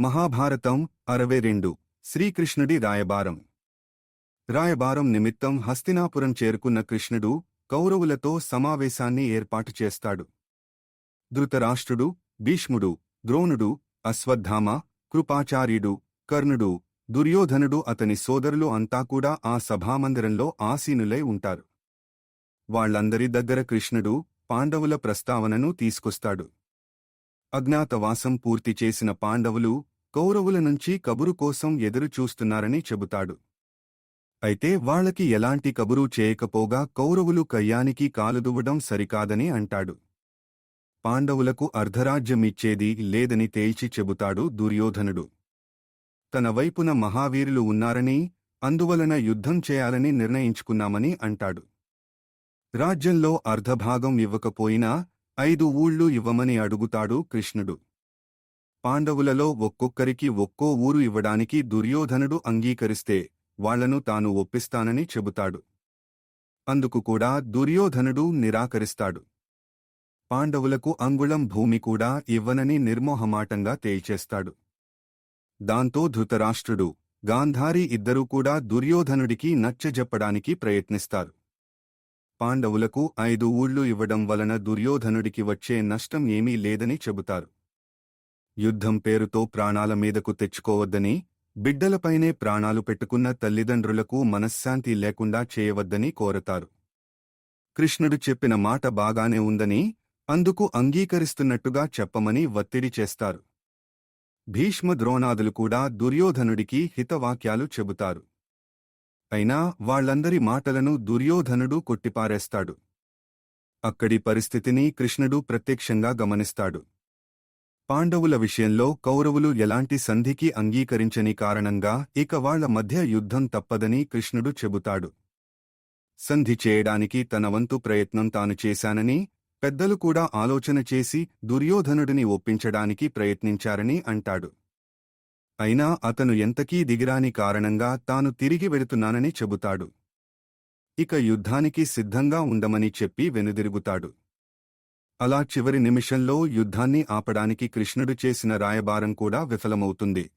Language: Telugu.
మహాభారతం అరవై రెండు. శ్రీకృష్ణుడి రాయబారం. రాయబారం నిమిత్తం హస్తినాపురం చేరుకున్న కృష్ణుడు కౌరవులతో సమావేశాన్ని ఏర్పాటు చేస్తాడు. ధృతరాష్ట్రుడు భీష్ముడు ద్రోణుడు అశ్వత్థామ కృపాచార్యుడు కర్ణుడు దుర్యోధనుడు అతని సోదరులు అంతా కూడా ఆ సభామందిరంలో ఆసీనులై ఉంటారు. వాళ్ళందరి దగ్గర కృష్ణుడు పాండవుల ప్రస్తావనను తీసుకొస్తాడు. అజ్ఞాతవాసం పూర్తి చేసిన పాండవులు కౌరవుల నుంచి కబురు కోసం ఎదురు చూస్తున్నారని చెబుతాడు. అయితే వాళ్ళకి ఎలాంటి కబురు చేయకపోగా కౌరవులు కయ్యానికి కాలుదువ్వడం సరికాదని అంటాడు. పాండవులకు అర్ధరాజ్యమిచ్చేది లేదని తేల్చి చెబుతాడు దుర్యోధనుడు. తన వైపున మహావీరులు ఉన్నారని అందువలన యుద్ధం చేయాలని నిర్ణయించుకున్నామని అంటాడు. రాజ్యంలో అర్ధభాగం ఇవ్వకపోయినా ఐదు ఊళ్ళు ఇవ్వమని అడుగుతాడు కృష్ణుడు. పాండవులలో ఒక్కొక్కరికి ఒక్కో ఊరు ఇవ్వడానికి దుర్యోధనుడు అంగీకరిస్తే వాళ్ళను తాను ఒప్పిస్తానని చెబుతాడు. అందుకు కూడా దుర్యోధనుడు నిరాకరిస్తాడు. పాండవులకు అంగుళం భూమి కూడా ఇవ్వనని నిర్మోహమాటంగా తేల్చేస్తాడు. దాంతో ధృతరాష్ట్రుడు గాంధారి ఇద్దరూ కూడా దుర్యోధనుడికి నచ్చజెప్పడానికి ప్రయత్నిస్తారు. పాండవులకు ఐదు ఊళ్ళు ఇవ్వడం వలన దుర్యోధనుడికి వచ్చే నష్టం ఏమీ లేదని చెబుతారు. యుద్ధం పేరుతో ప్రాణాల మీదకు తెచ్చుకోవద్దని బిడ్డలపైనే ప్రాణాలు పెట్టుకున్న తల్లిదండ్రులకు మనశ్శాంతి లేకుండా చేయవద్దని కోరతారు. కృష్ణుడు చెప్పిన మాట బాగానే ఉందని అందుకు అంగీకరిస్తున్నట్టుగా చెప్పమని వత్తిడి చేస్తారు. భీష్మ ద్రోణాదులు కూడా దుర్యోధనుడికి హితవాక్యాలు చెబుతారు. అయినా వాళ్ళందరి మాటలను దుర్యోధనుడు కొట్టిపారేస్తాడు. అక్కడి పరిస్థితిని కృష్ణుడు ప్రత్యక్షంగా గమనిస్తాడు. పాండవుల విషయంలో కౌరవులు ఎలాంటి సంధికి అంగీకరించని కారణంగా ఇక వాళ్ళ మధ్య యుద్ధం తప్పదని కృష్ణుడు చెబుతాడు. సంధి చేయడానికి తన వంతు ప్రయత్నం తాను చేశానని పెద్దలు కూడా ఆలోచన చేసి దుర్యోధనుడిని ఒప్పించడానికి ప్రయత్నించారని అంటాడు. అయినా అతను ఎంతకీ దిగిరాని కారణంగా తాను తిరిగి వెళుతున్నానని చెబుతాడు. ఇక యుద్ధానికి సిద్ధంగా ఉండమని చెప్పి వెనుదిరుగుతాడు. అలా చివరి నిమిషంలో యుద్ధాన్ని ఆపడానికి కృష్ణుడు చేసిన రాయబారం కూడా విఫలమవుతుంది.